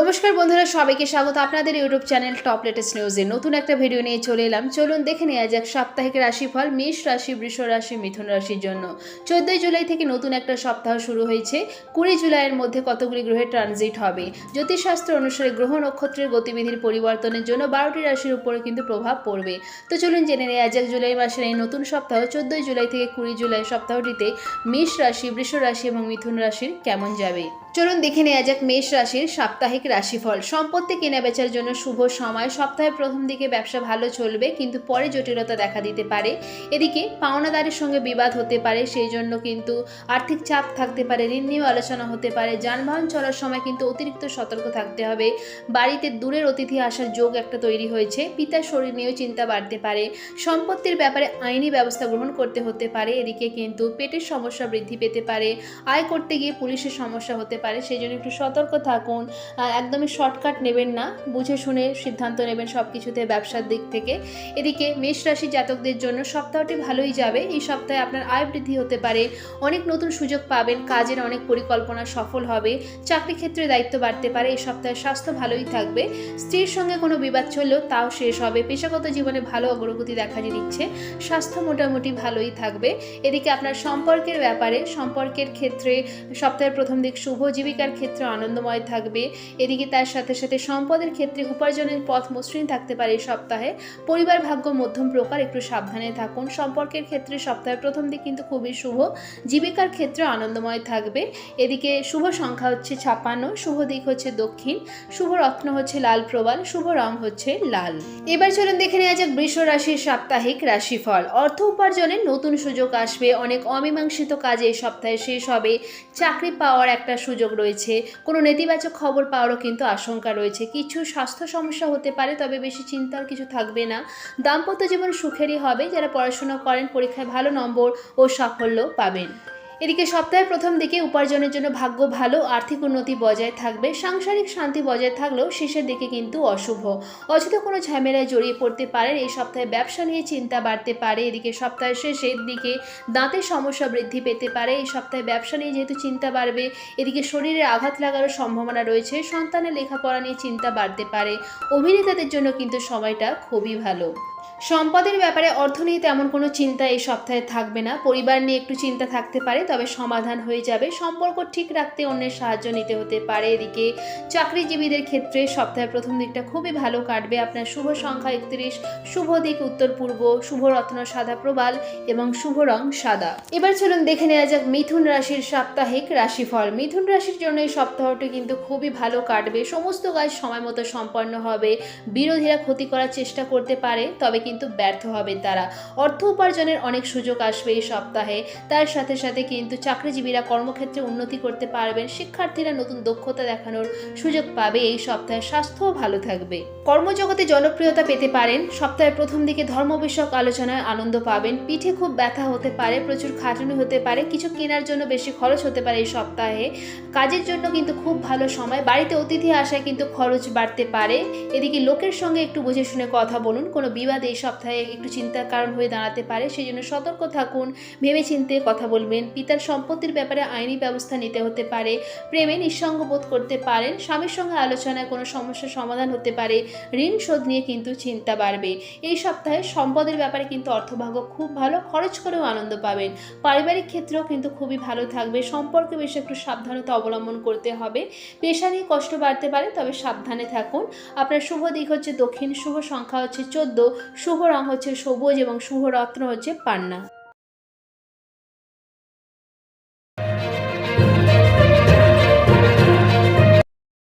নমস্কার বন্ধুরা, সবাইকে স্বাগত। আপনাদের ইউটিউব চ্যানেল টপ লেটেস্ট নিউজে নতুন একটা ভিডিও নিয়ে চলে এলাম। চলুন দেখে নেওয়া যাক সাপ্তাহিক রাশিফল, মেষ রাশি, বৃষ রাশি, মিথুন রাশির জন্য। চোদ্দই জুলাই থেকে নতুন একটা সপ্তাহ শুরু হয়েছে। কুড়ি জুলাইয়ের মধ্যে কতগুলি গ্রহের ট্রানজিট হবে? জ্যোতিষশাস্ত্র অনুসারে গ্রহ নক্ষত্রের গতিবিধির পরিবর্তনের জন্য বারোটি রাশির উপরে কিন্তু প্রভাব পড়বে। তো চলুন জেনে নেওয়া যাক জুলাই মাসের এই নতুন সপ্তাহ, চোদ্দই জুলাই থেকে কুড়ি জুলাই সপ্তাহটিতে মেষ রাশি, বৃষ রাশি এবং মিথুন রাশির কেমন যাবে? চলুন দেখে নেওয়া যাক মেষ রাশির সাপ্তাহিক রাশিফল। সম্পত্তি কেনা বেচার জন্য শুভ সময়। সপ্তাহের প্রথম দিকে ব্যবসা ভালো চলবে, কিন্তু পরে জটিলতা দেখা দিতে পারে। এদিকে পাওনাদারের সঙ্গে বিবাদ হতে পারে, সেই জন্য কিন্তু আর্থিক চাপ থাকতে পারে, ঋণ নিয়েও আলোচনা হতে পারে। যানবাহন চলার সময় কিন্তু অতিরিক্ত সতর্ক থাকতে হবে। বাড়িতে দূরের অতিথি আসার যোগ একটা তৈরি হয়েছে। পিতার শরীর নিয়েও চিন্তা বাড়তে পারে। সম্পত্তির ব্যাপারে আইনি ব্যবস্থা গ্রহণ করতে হতে পারে। এদিকে কিন্তু পেটের সমস্যা বৃদ্ধি পেতে পারে। আয় করতে গিয়ে পুলিশের সমস্যা হতে পারে। সেই জন্য একটু সতর্ক থাকুন। একদমই শর্টকাট নেবেন না, বুঝে শুনে সিদ্ধান্ত নেবেন সব কিছুতে ব্যবসার দিক থেকে। এদিকে মেষ রাশি জাতকদের জন্য সপ্তাহটি ভালোই যাবে, এই সপ্তাহে আপনার আয় বৃদ্ধি হতে পারে, অনেক নতুন সুযোগ পাবেন, কাজের অনেক পরিকল্পনা সফল হবে, চাকরি ক্ষেত্রে দায়িত্ব বাড়তে পারে, এই সপ্তাহে স্বাস্থ্য ভালোই থাকবে। স্ত্রীর সঙ্গে কোনো বিবাদ চললেও তাও শেষ হবে, পেশাগত জীবনে ভালো অগ্রগতি দেখা দিচ্ছে, স্বাস্থ্য মোটামুটি ভালোই থাকবে। এদিকে আপনার সম্পর্কের ব্যাপারে, সম্পর্কের ক্ষেত্রে সপ্তাহের প্রথম দিক শুভ, জীবিকার ক্ষেত্রে আনন্দময় থাকবে এদিকে তার সাথে সাথে সম্পদের ক্ষেত্রে উপার্জনের পথ মসৃণ থাকতে পারে এই সপ্তাহে। পরিবার ভাগ্য মধ্যম প্রকার, একটু সাবধানে থাকুন। সম্পর্কের ক্ষেত্রে সপ্তাহের প্রথম দিক কিন্তু খুবই শুভ। জীবিকার ক্ষেত্রে আনন্দময় থাকবে। এদিকে শুভ সংখ্যা হচ্ছে ছাপান্ন শুভ দিক হচ্ছে দক্ষিণ, শুভ রত্ন হচ্ছে লাল প্রবাল, শুভ রং হচ্ছে লাল। এবার চলুন দেখে নেওয়া যাক বৃষ রাশির সাপ্তাহিক রাশিফল। অর্থ উপার্জনের নতুন সুযোগ আসবে, অনেক অমীমাংসিত কাজে এই সপ্তাহে শেষ হবে। চাকরি পাওয়ার একটা সুযোগ রয়েছে। কোনো নেতিবাচক খবর পাওয়ারও কিন্তু আশঙ্কা রয়েছে। কিছু স্বাস্থ্য সমস্যা হতে পারে, তবে বেশি চিন্তার কিছু থাকবে না। দাম্পত্য জীবন সুখেরই হবে। যারা পড়াশুনো করেন, পরীক্ষায় ভালো নম্বর ও সাফল্য পাবেন। এদিকে সপ্তাহের প্রথম দিকে উপার্জনের জন্য ভাগ্য ভালো, আর্থিক উন্নতি বজায় থাকবে, সাংসারিক শান্তি বজায় থাকলেও শেষের দিকে কিন্তু অশুভ। অযথা কোনো ঝামেলায় জড়িয়ে পড়তে পারেন এই সপ্তাহে ব্যবসা নিয়ে চিন্তা বাড়তে পারে, এদিকে সপ্তাহের শেষের দিকে দাঁতের সমস্যা বৃদ্ধি পেতে পারে, এই সপ্তাহে ব্যবসা নিয়ে যেহেতু চিন্তা বাড়বে, এদিকে শরীরে আঘাত লাগারও সম্ভাবনা রয়েছে, সন্তানের লেখাপড়া নিয়ে চিন্তা বাড়তে পারে। অভিনেতাদের জন্য কিন্তু সময়টা খুবই ভালো। সম্পদের ব্যাপারে অর্থ নিয়ে তেমন কোনো চিন্তা এই সপ্তাহে থাকবে না। পরিবার নিয়ে একটু চিন্তা থাকতে পারে, তবে সমাধান হয়ে যাবে। সম্পর্ক ঠিক রাখতে অন্যের সাহায্য নিতে হতে পারে। এদিকে চাকরিজীবীদের ক্ষেত্রে সপ্তাহের প্রথম দিকটা খুবই ভালো কাটবে। আপনার শুভ সংখ্যা একত্রিশ, শুভ দিক উত্তর পূর্ব, শুভ রত্ন সাদা প্রবাল এবং শুভ রং সাদা। এবার চলুন দেখে নেওয়া যাক মিথুন রাশির সাপ্তাহিক রাশিফল। মিথুন রাশির জন্য এই সপ্তাহটি কিন্তু খুবই ভালো কাটবে। সমস্ত কাজ সময় মতো সম্পন্ন হবে। বিরোধীরা ক্ষতি করার চেষ্টা করতে পারে, তবে কিন্তু ব্যর্থ হবে তারা। অর্থ উপার্জনের অনেক সুযোগ আসবে এই সপ্তাহে। তার সাথে সাথে কিন্তু চাকরিজীবীরা কর্মক্ষেত্রে উন্নতি করতে পারবেন। শিক্ষার্থীরা নতুন দক্ষতা দেখানোর সুযোগ পাবে এই সপ্তাহে। স্বাস্থ্যও ভালো থাকবে। কর্মজগতে জনপ্রিয়তা পেতে পারেন। সপ্তাহের প্রথম দিকে ধর্ম বিষয়ক আলোচনায় আনন্দ পাবেন। পিঠে খুব ব্যথা হতে পারে, প্রচুর খাটুনি হতে পারে, কিছু কেনার জন্য বেশি খরচ হতে পারে এই সপ্তাহে। কাজের জন্য কিন্তু খুব ভালো সময়। বাড়িতে অতিথি আসায় কিন্তু খরচ বাড়তে পারে। এদিকে লোকের সঙ্গে একটু বুঝে শুনে কথা বলুন। কোনো বিবাদ এই সপ্তাহে একটু চিন্তার কারণ হয়ে দাঁড়াতে পারে সেই জন্য সতর্ক থাকুন ভেবে চিন্তে কথা বলবেন। পিতার সম্পত্তির ব্যাপারে আইনি ব্যবস্থা নিতে হতে পারে, প্রেমে নিঃসঙ্গ বোধ করতে পারেন, স্বামীর সঙ্গে আলোচনায় কোনো সমস্যার সমাধান হতে পারে, ঋণ শোধ নিয়ে কিন্তু চিন্তা বাড়বে। এই সপ্তাহে সম্পদের ব্যাপারে কিন্তু অর্থভাগ্য খুব ভালো, খরচ করেও আনন্দ পাবেন। পারিবারিক ক্ষেত্রেও কিন্তু খুবই ভালো থাকবে সম্পর্কে বেশি একটু সাবধানতা অবলম্বন করতে হবে। পেশা নিয়ে কষ্ট বাড়তে পারে, তবে সাবধানে থাকুন। আপনার শুভ দিক হচ্ছে দক্ষিণ, শুভ সংখ্যা হচ্ছে চোদ্দ শুভ রং হচ্ছে সবুজ এবং শুভ রত্ন হচ্ছে পান্না।